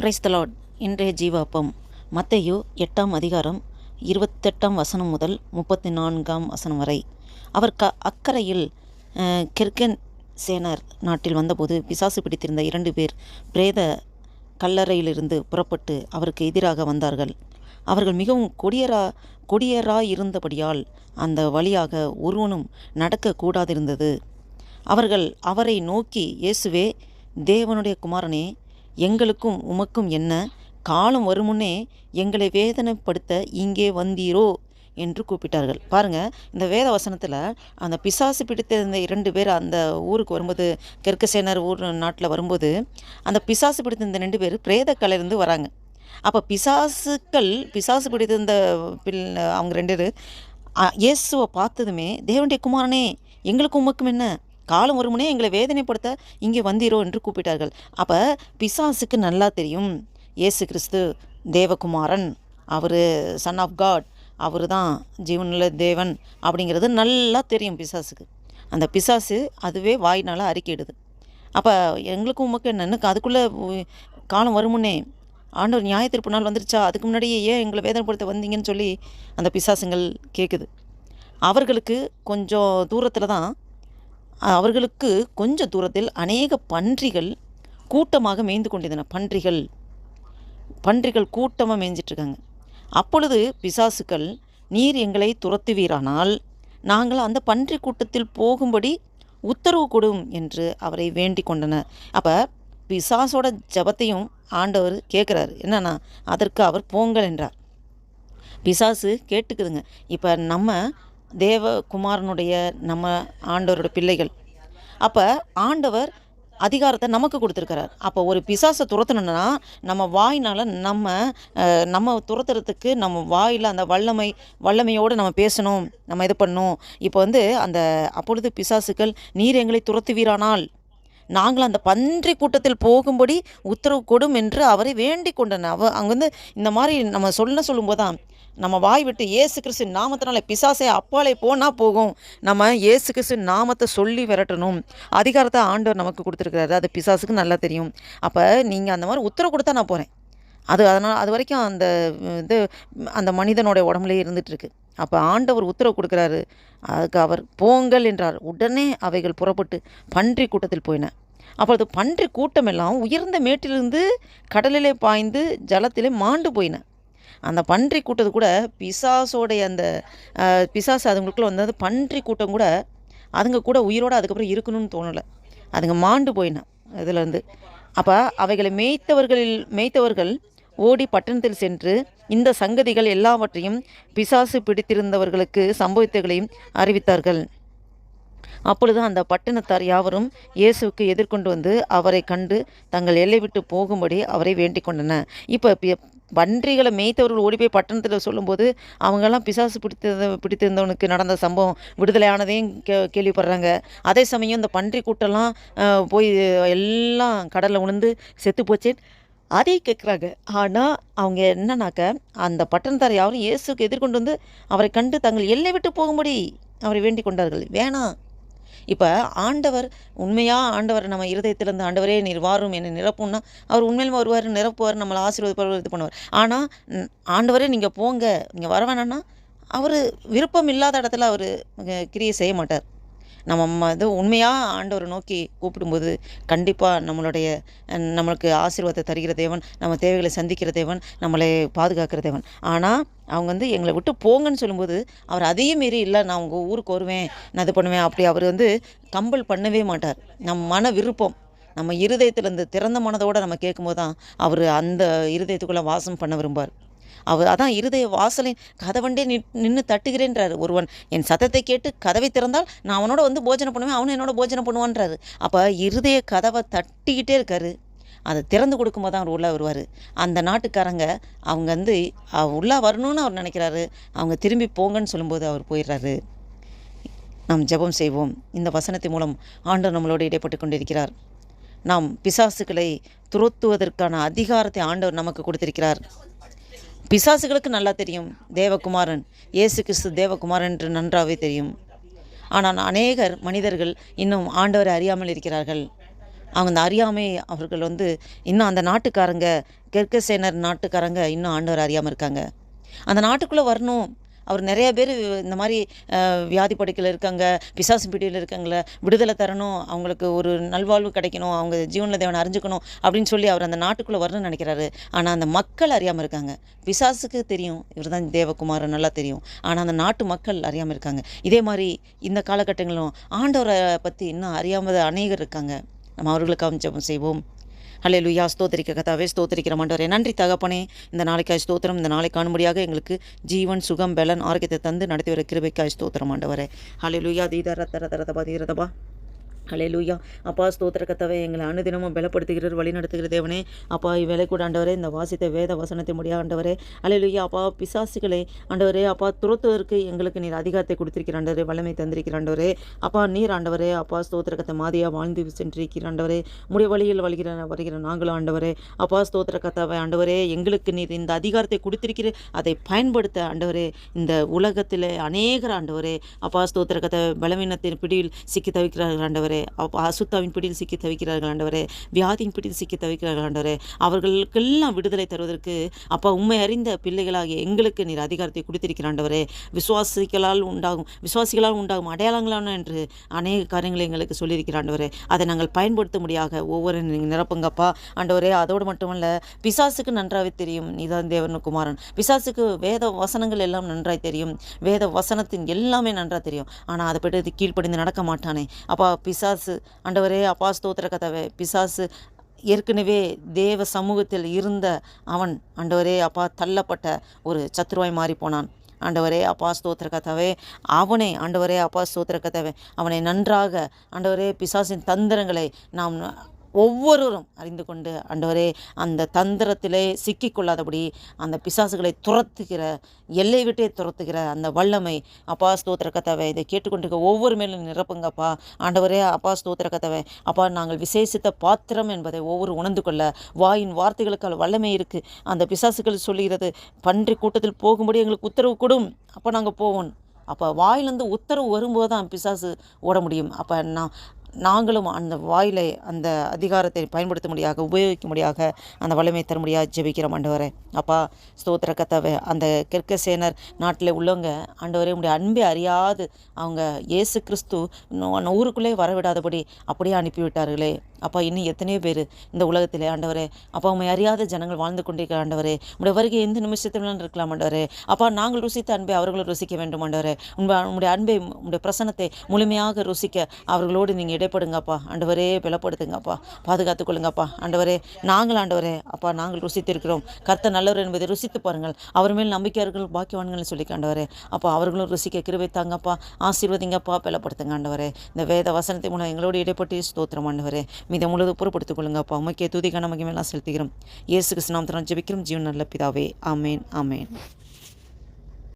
Praise the Lord இன்றைய ஜீவாப்பம் மத்தையோ எட்டாம் அதிகாரம் இருபத்தெட்டாம் வசனம் முதல் முப்பத்தி நான்காம் வசனம் வரை. அவர் க அக்கறையில் கெர்கன் சேனர் நாட்டில் வந்தபோது பிசாசு பிடித்திருந்த இரண்டு பேர் பிரேத கல்லறையிலிருந்து புறப்பட்டு அவருக்கு எதிராக வந்தார்கள். அவர்கள் மிகவும் கொடியரா கொடியராயிருந்தபடியால் அந்த வழியாக ஒருவனும் நடக்கக்கூடாதிருந்தது அவர்கள் அவரை நோக்கி இயேசுவே தேவனுடைய குமாரனே எங்களுக்கும் உமக்கும் என்ன? காலம் வருமுன்னே எங்களை வேதனைப்படுத்த இங்கே வந்தீரோ? என்று கூப்பிட்டார்கள். பாருங்க இந்த வேத வசனத்தில் அந்த பிசாசு பிடித்திருந்த இரண்டு பேர் அந்த ஊருக்கு வரும்போது கெர்கசேனர் ஊர் நாட்டில் வரும்போது அந்த பிசாசு பிடித்திருந்த ரெண்டு பேர் பிரேதக்கலையிலேருந்து வராங்க. அப்போ பிசாசுக்கள் பிசாசு பிடித்திருந்த பில் அவங்க ரெண்டு பேர் இயேசுவை பார்த்ததுமே தேவனுடைய குமாரனே எங்களுக்கு உமக்கும் என்ன? காலம் ஒருமுனே எங்களை வேதனைப்படுத்த இங்கே வந்தீரோ என்று கூப்பிட்டார்கள். அப்போ பிசாசுக்கு நல்லா தெரியும். ஏசு கிறிஸ்து தேவகுமாரன் அவர் சன் ஆஃப் காட் அவர் தான் ஜீவனில் தேவன் அப்படிங்கிறது நல்லா தெரியும் பிசாசுக்கு. அந்த பிசாசு அதுவே வாயினால் அறிக்கையிடுது. அப்போ எங்களுக்கும் உமக்கு என்னன்னு அதுக்குள்ளே காலம் வருமுன்னே ஆண்டவர் நியாய திருப்பு நாள் வந்துருச்சா? அதுக்கு முன்னாடியே ஏன் எங்களை வேதனைப்படுத்த வந்தீங்கன்னு சொல்லி அந்த பிசாசுங்கள் கேட்குது அவர்களுக்கு கொஞ்சம் தூரத்தில் தான் அவர்களுக்கு கொஞ்சம் தூரத்தில் அநேக பன்றிகள் கூட்டமாக மேய்ந்து கொண்டிருந்தன. பன்றிகள் பன்றிகள் கூட்டமாக மேய்ஞ்சிட்ருக்காங்க அப்பொழுது பிசாசுக்கள் நீர் எங்களை துரத்துவீரானால் நாங்கள் அந்த பன்றி கூட்டத்தில் போகும்படி உத்தரவு கொடும் என்று அவரை வேண்டிக் கொண்டனர். அப்போ பிசாசோட ஜபத்தையும் ஆண்டவர் கேட்குறாரு. என்னன்னா அதற்கு அவர் போங்கள் என்றார். பிசாசு கேட்டுக்குதுங்க. இப்போ நம்ம தேவகுமாரனுடைய நம்ம ஆண்டவரோட பிள்ளைகள். அப்போ ஆண்டவர் அதிகாரத்தை நமக்கு கொடுத்துருக்கிறார். அப்போ ஒரு பிசாசை துரத்தணும்னா நம்ம வாயினால் நம்ம நம்ம துரத்துறதுக்கு நம்ம வாயில் அந்த வல்லமை வல்லமையோடு நம்ம பேசணும் நம்ம இது பண்ணணும் இப்போ வந்து அந்த அப்பொழுது பிசாசுக்கள் நீர் எங்களை துரத்துவீரானால் நாங்கள் அந்த பன்றி கூட்டத்தில் போகும்படி உத்தரவு கொடும் என்று அவரை வேண்டிக் கொண்டன. அவ அங்கே வந்து இந்த மாதிரி நம்ம சொல்ல சொல்லும்போது தான் நம்ம வாய் விட்டு ஏசு கிறிஸ்து நாமத்தினால பிசாசை அப்பாலே போனால் போகும். நம்ம ஏசு கிறிஸ்து நாமத்தை சொல்லி விரட்டணும். அதிகாரத்தை ஆண்டவர் நமக்கு கொடுத்துருக்கிறாரு. அது பிசாசுக்கு நல்லா தெரியும். அப்போ நீங்கள் அந்த மாதிரி உத்தரவு கொடுத்தா நான் போகிறேன் அது அதனால் அது வரைக்கும் அந்த இது அந்த மனிதனுடைய உடம்புலேயே இருந்துகிட்ருக்கு அப்போ ஆண்டவர் உத்தரவு கொடுக்குறாரு. அதுக்கு அவர் போங்கள் என்றார். உடனே அவைகள் புறப்பட்டு பன்றி கூட்டத்தில் போயின. அப்பொழுது பன்றி கூட்டமெல்லாம் உயர்ந்த மேட்டிலிருந்து கடலிலே பாய்ந்து ஜலத்திலே மாண்டு போயின. அந்த பன்றி கூட்டது கூட பிசாசோடைய அந்த பிசாசு அதுங்களுக்குள்ள வந்தது பன்றி கூட்டம் கூட அதுங்க கூட உயிரோடு அதுக்கப்புறம் இருக்கணும்னு தோணலை. அதுங்க மாண்டு போயின இதில் அப்போ அவைகளை மேய்த்தவர்களில் மேய்த்தவர்கள் ஓடி பட்டணத்தில் சென்று இந்த சங்கதிகள் எல்லாவற்றையும் பிசாசு பிடித்திருந்தவர்களுக்கு சம்பவித்தங்களையும் அறிவித்தார்கள். அப்பொழுது அந்த பட்டணத்தார் யாவரும் இயேசுவுக்கு எதிர்கொண்டு வந்து அவரை கண்டு தங்கள் எல்லை விட்டு போகும்படி அவரை வேண்டிக் கொண்டன இப்போ பன்றிகளை மேய்த்தவர்கள் ஓடி போய் பட்டணத்தில் சொல்லும்போது அவங்கெல்லாம் பிசாசு பிடித்த பிடித்திருந்தவனுக்கு நடந்த சம்பவம் விடுதலையானதையும் கே கேள்விப்படுறாங்க. அதே சமயம் இந்த பன்றி கூட்டெல்லாம் போய் எல்லாம் கடலில் உணர்ந்து செத்து போச்சு. அதை கேட்குறாங்க ஆனால் அவங்க என்னன்னாக்க அந்த பட்டணத்தார் யாரும் இயேசுக்கு எதிர்கொண்டு வந்து அவரை கண்டு தங்கள் எல்லை விட்டு போகும்படி அவரை வேண்டிக் கொண்டார்கள். வேணாம். இப்போ ஆண்டவர் உண்மையாக ஆண்டவர் நம்ம இருதயத்திலேருந்து ஆண்டவரே நீர் வாரும் என்னை நிரப்பும்னா அவர் உண்மையிலும் வருவார் நிரப்புவார் நம்மளை ஆசீர்வதிப்பார் இது பண்ணுவார். ஆனால் ஆண்டவரே நீங்கள் போங்க நீங்கள் வர வேணாம்னா அவர் விருப்பம் இல்லாத இடத்துல அவர் கிரியை செய்ய மாட்டார். நம்ம இது உண்மையாக ஆண்டவரை நோக்கி கூப்பிடும்போது கண்டிப்பாக நம்மளுடைய நம்மளுக்கு ஆசீர்வாதத்தை தருகிற தேவன் நம்ம தேவைகளை சந்திக்கிற தேவன் நம்மளை பாதுகாக்கிற தேவன். ஆனால் அவங்க வந்து எங்களை விட்டு போங்கன்னு சொல்லும்போது அவர் அதையும் மீறி இல்லை நான் உங்கள் ஊருக்கு வருவேன் நான் இது பண்ணுவேன் அப்படி அவர் வந்து கம்பல் பண்ணவே மாட்டார். நம் மன விருப்பம் நம்ம இருதயத்திலேருந்து திறந்த மனதோடு நம்ம கேட்கும்போது தான் அவர் அந்த இருதயத்துக்குள்ளே வாசம் பண்ண விரும்பார் அவர் அதான் இருதய வாசலின் கதவண்டே நின்று தட்டுகிறேன்றாரு ஒருவன். என் சத்தத்தை கேட்டு கதவை திறந்தால் நான் அவனோட வந்து போஜனம் பண்ணுவேன் அவனும் என்னோட போஜனம் பண்ணுவான்றாரு. அப்போ இருதய கதவை தட்டிக்கிட்டே இருக்காரு. அதை திறந்து கொடுக்கும்போது தான் அவர் உள்ளே வருவார். அந்த நாட்டுக்காரங்க அவங்க வந்து அஹ், உள்ளே வரணும்னு அவர் நினைக்கிறாரு. அவங்க திரும்பி போங்கன்னு சொல்லும்போது அவர் போயிடுறாரு. நாம் ஜெபம் செய்வோம். இந்த வசனத்தின் மூலம் ஆண்டவர் நம்மளோடு இடைப்பட்டு கொண்டிருக்கிறார். நாம் பிசாசுகளை துரத்துவதற்கான அதிகாரத்தை ஆண்டவர் நமக்கு கொடுத்திருக்கிறார். பிசாசுகளுக்கு நல்லா தெரியும் தேவகுமாரன். இயேசு கிறிஸ்து தேவகுமாரன் என்று நன்றாகவே தெரியும். ஆனால் அநேகர் மனிதர்கள் இன்னும் ஆண்டவரை அறியாமல் இருக்கிறார்கள். அவங்க அந்த அறியாமை அவர்கள் வந்து இன்னும் அந்த நாட்டுக்காரங்க கெர்கசேனர் நாட்டுக்காரங்க இன்னும் ஆண்டவர் அறியாமல் இருக்காங்க. அந்த நாட்டுக்குள்ளே வரணும். அவர் நிறைய பேர் இந்த மாதிரி வியாதி படுக்கையில் இருக்காங்க பிசாசு பிடியில் இருக்காங்கள விடுதலை தரணும் அவங்களுக்கு ஒரு நல்வாழ்வு கிடைக்கணும் அவங்க ஜீவனில் தேவனை அறிஞ்சுக்கணும் அப்படின்னு சொல்லி அவர் அந்த நாட்டுக்குள்ளே வரணும்னு நினைக்கிறாரு. ஆனால் அந்த மக்கள் அறியாமல் இருக்காங்க. பிசாசுக்கு தெரியும் இவர் தான் தேவகுமார் நல்லா தெரியும். ஆனால் அந்த நாட்டு மக்கள் அறியாமல் இருக்காங்க. இதே மாதிரி இந்த காலகட்டங்களிலும் ஆண்டவரை பற்றி இன்னும் அறியாமல் அநேகர் இருக்காங்க. நம்ம அவர்களுக்காக ஜெபம் செய்வோம். ஹலே லுயா ஸ்தோத்திரிக்க கதாவே ஸ்தோத்திரிக்கிற மாட்டவரே நன்றி தகப்பனே. இந்த நாளைக்காய் ஸ்தோத்திரம் இந்த நாளை காணும்படியாக எங்களுக்கு ஜீவன் சுகம் பலன் ஆரோக்கியத்தை தந்து நடத்தி வர கிருபைக்காய் ஸ்தோத்திரம் ஆண்டவரே. லுயா தீதா ரத்த ரத்த ரதபா தீரதபா ஹalleluya. அப்பா ஸ்தோத்திர கத்தவை எங்களை அனுதினமும் பலப்படுத்துகிறார் வழி நடத்துகிற தேவனே. அப்பா இவ்வேளை கூட ஆண்டவரே இந்த வாசித்த வேத வசனத்தை முடியா ஆண்டவரே. ஹalleluya. அப்பா பிசாசுகளை ஆண்டவரே அப்பா துரத்துவதற்கு எங்களுக்கு நீர் அதிகாரத்தை கொடுத்திருக்கிற ஆண்டவரே. வல்லமை தந்திருக்கிற ஆண்டவரே. அப்பா நீர் ஆண்டவரே. அப்பா ஸ்தோத்திர கத்தை மாதிரியாக வாழ்ந்து சென்றிருக்கிற ஆண்டவரே. முடிய வழியில் வழிகிற வருகிற நாங்களும் ஆண்டவரே. அப்பா ஸ்தோத்திர கத்தாவை ஆண்டவரே. எங்களுக்கு நீர் இந்த அதிகாரத்தை கொடுத்திருக்கிற அதை பயன்படுத்த ஆண்டவரே. இந்த உலகத்தில் அநேகர் ஆண்டவரே. அப்பா ஸ்தோத்திர கத்தை பலவீனத்தின் பிடியில் சிக்கி தவிக்கிறார்கள் ஆண்டவரே. அசுத்தாவின் பிடியில் சிக்கி தவிக்கிறார்கள் ஆண்டவரே வியாதியின் பிடியில் சிக்கி தவிக்கிறார்கள் ஆண்டவரே. அவர்களுக்கெல்லாம் விடுதலை தருவதற்கு அப்பா உண்மை அறிந்த பிள்ளைகளாகிய எங்களுக்கு நீர் அதிகாரத்தை கொடுத்திருக்கிற ஆண்டவரே. விசுவாசிகளால் உண்டாகும் விசுவாசிகளால் உண்டாகும் அடையாளங்களான என்று அநேக காரியங்களை எங்களுக்கு சொல்லியிருக்கிற ஆண்டவரே. அதை நாங்கள் பயன்படுத்த முடியாத ஒவ்வொரு நிரப்புங்கப்பா. ஆண்டவரே அதோடு மட்டுமல்ல பிசாசுக்கு நன்றாகவே தெரியும். நீதான் தேவன் குமாரன். பிசாசுக்கு வேத வசனங்கள் எல்லாம் நன்றாய் தெரியும். வேத வசனத்தின் எல்லாமே நன்றாக தெரியும். ஆனால் அதை பற்றி கீழ்ப்படிந்து நடக்க மாட்டானே. அப்பா பிசாசு ஆண்டவரே அப்பா ஸ்தோத்திர கதவை பிசாசு ஏற்கனவே தேவ சமூகத்தில் இருந்த அவன் ஆண்டவரே அப்பா தள்ளப்பட்ட ஒரு சத்ருவாய் மாறி போனான் ஆண்டவரே அப்பா ஸ்தோத்திர கதவே அவனை ஆண்டவரே அப்பா ஸ்தோத்திர கதவே அவனை நன்றாக ஆண்டவரே பிசாசின் தந்திரங்களை நாம் ஒவ்வொருவரும் அறிந்து கொண்டு ஆண்டவரே அந்த தந்திரத்திலே சிக்கிக்கொள்ளாதபடி அந்த பிசாசுகளை துரத்துகிற எல்லை விட்டே துரத்துகிற அந்த வல்லமை. அப்பா ஸ்தோத்திர கதவை இதை கேட்டுக்கொண்டிருக்க ஒவ்வொரு மேலும் நிரப்புங்கப்பா. ஆண்டவரே அப்பா ஸ்தோத்திர கதவை அப்பா நாங்கள் விசேஷித்த பாத்திரம் என்பதை ஒவ்வொரு உணர்ந்து கொள்ள வாயின் வார்த்தைகளுக்கு வல்லமை இருக்குது அந்த பிசாசுகள் சொல்லுகிறது பன்றி கூட்டத்தில் போகும்படி எங்களுக்கு உத்தரவு கொடும். அப்போ நாங்கள் போவோம். அப்போ வாயிலேருந்து உத்தரவு வரும்போது தான் பிசாசு ஓட முடியும். அப்போ நான் நாங்களும் அந்த வாயிலை அந்த அதிகாரத்தை பயன்படுத்த முடியாக உபயோகிக்க முடியாக அந்த வல்லமை தர முடியாக ஜெபிக்கிறோம் ஆண்டவரே. அப்பா ஸ்தோத்திர கத்தவை அந்த கிர்கசேனர் நாட்டில் உள்ளவங்க ஆண்டவரே உடைய அன்பை அறியாது. அவங்க இயேசு கிறிஸ்து நூ- ஊருக்குள்ளே வரவிடாதபடி அப்படியே அனுப்பிவிட்டார்களே. அப்பா இன்னும் எத்தனையோ பேர் இந்த உலகத்திலே ஆண்டவரே. அப்பா உண்மை அறியாத ஜனங்கள் வாழ்ந்து கொண்டிருக்கிற ஆண்டவரே. உடைய வருகை எந்த நிமிஷத்திலும் இருக்கலாம் ஆண்டவரே. அப்பா நாங்கள் ருசித்த அன்பை அவர்களும் ருசிக்க வேண்டும் ஆண்டவரே. உண்மை உங்களுடைய அன்பை உங்களுடைய பிரசனத்தை முழுமையாக ருசிக்க அவர்களோடு நீங்கள் இடைப்படுங்கப்பா ஆண்டவரே பலப்படுத்துங்கப்பா. பாதுகாத்துக் கொள்ளுங்கப்பா ஆண்டவரே நாங்கள் ஆண்டவரே அப்பா நாங்கள் ருசித்திருக்கிறோம். கர்த்த நல்லவர் என்பதை ருசித்து பாருங்கள். அவர் மேல் நம்பிக்கையார்கள் பாக்கியவான்கள் சொல்லி ஆண்டவரே. அப்பா அவர்களும் ருசிக்க கிருபை தாங்கப்பா. ஆசீர்வதிங்கப்பா பலப்படுத்துங்க ஆண்டவரே. இந்த வேத வசனத்தை மூலம் எங்களோடு இடைப்பட்டு ஸ்தோத்திரம் ஆண்டவரே. மீதை முழுவதும் பொறுப்படுத்திக் கொள்ளுங்கப்பா உமக்கே துதிக்கான மகிமெல்லாம் செலுத்துகிறோம். இயேசு கிருஷ்ணாம் தரம் ஜெபிக்கிறோம். ஜீவன் நல்ல பிதாவே. ஆமேன் ஆமேன்.